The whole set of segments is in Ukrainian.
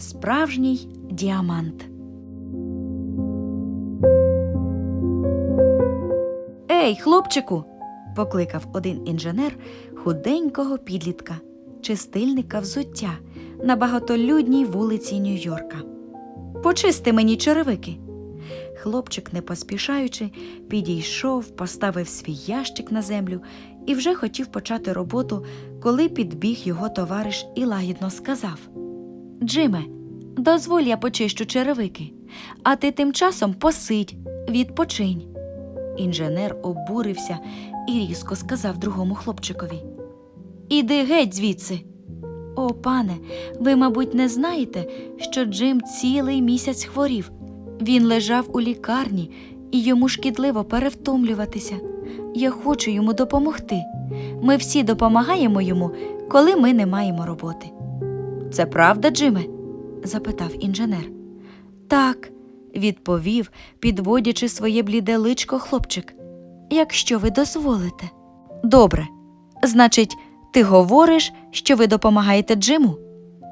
Справжній діамант. Ей, хлопчику. покликав один інженер худенького підлітка, чистильника взуття на багатолюдній вулиці Нью-Йорка. Почисти мені черевики. Хлопчик, не поспішаючи, підійшов, поставив свій ящик на землю і вже хотів почати роботу, коли підбіг його товариш і лагідно сказав: Джиме, дозволь я почищу черевики, а ти тим часом посидь, відпочинь. Інженер обурився і різко сказав другому хлопчикові: Іди геть звідси. О, пане, ви, мабуть, не знаєте, що Джим цілий місяць хворів. Він лежав у лікарні, і йому шкідливо перевтомлюватися. Я хочу йому допомогти. Ми всі допомагаємо йому, коли ми не маємо роботи. Це правда, Джиме? запитав інженер. Так, відповів, підводячи своє бліде личко хлопчик. Якщо ви дозволите. Добре. Значить, ти говориш, що ви допомагаєте Джиму?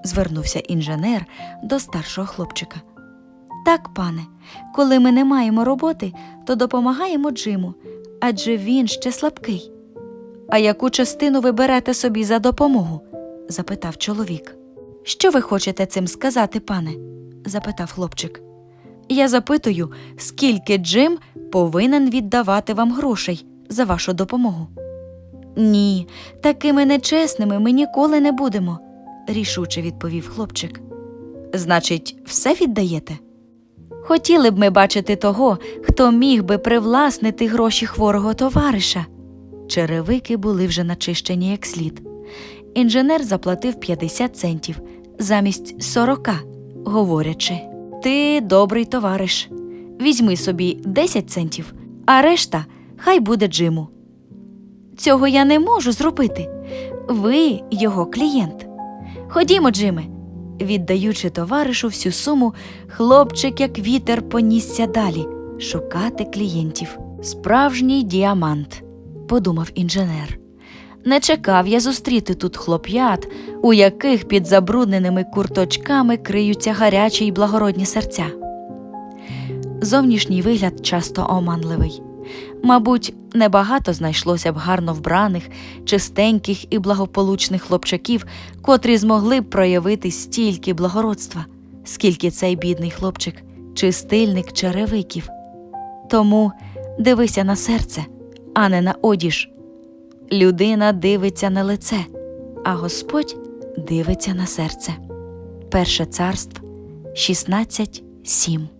звернувся інженер до старшого хлопчика. Так, пане, коли ми не маємо роботи, то допомагаємо Джиму, адже він ще слабкий. А яку частину ви берете собі за допомогу? запитав чоловік. Що ви хочете цим сказати, пане? запитав хлопчик. Я запитую, скільки Джим повинен віддавати вам грошей за вашу допомогу. Ні, такими нечесними ми ніколи не будемо, рішуче відповів хлопчик. Значить, все віддаєте? Хотіли б ми бачити того, хто міг би привласнити гроші хворого товариша. Черевики були вже начищені як слід. Інженер заплатив 50 центів замість 40, говорячи: Ти добрий товариш. Візьми собі 10 центів, а решта хай буде Джиму. Цього я не можу зробити. Ви його клієнт. Ходімо, Джиме. Віддаючи товаришу всю суму, хлопчик, як вітер, понісся далі шукати клієнтів. Справжній діамант, подумав інженер. Не чекав я зустріти тут хлоп'ят, у яких під забрудненими курточками криються гарячі й благородні серця. Зовнішній вигляд часто оманливий. Мабуть, небагато знайшлося б гарно вбраних, чистеньких і благополучних хлопчаків, котрі змогли б проявити стільки благородства, скільки цей бідний хлопчик, чистильник черевиків. Тому дивися на серце, а не на одіж. Людина дивиться на лице, а Господь дивиться на серце. Перше царство 16.7